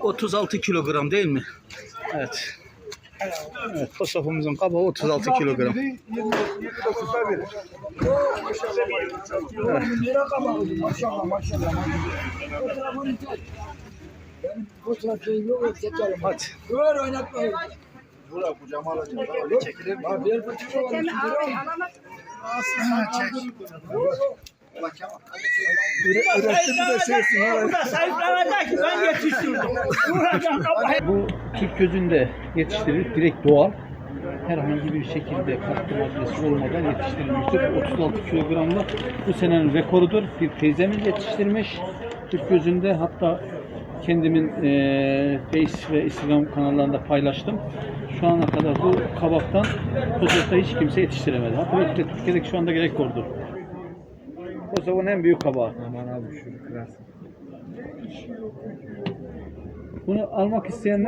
36 kilogram değil mi? Evet. Evet, posofumuzun kabağı 36 kilogram. Hadi. Dur oynatmayın. Bura kucağıma alacağım. Çekilir mi? Bu Türk gözünde yetiştirilir, direkt doğal. Herhangi bir şekilde katkı maddesi olmadan yetiştirilmiştir. 36 kilogramlık bu senenin rekorudur. Bir teyzemiz yetiştirmiş. Türk gözünde hatta kendimin eee Face ve Instagram kanallarında paylaştım. Şu ana kadar bu kabaktan Kosova'da hiç kimse yetiştiremedi. Hatta Türkiye'deki şu andaki rekordur. Kosova'nın en büyük kabağı. Aman abi şu kırarsın. Bunu almak isteyenler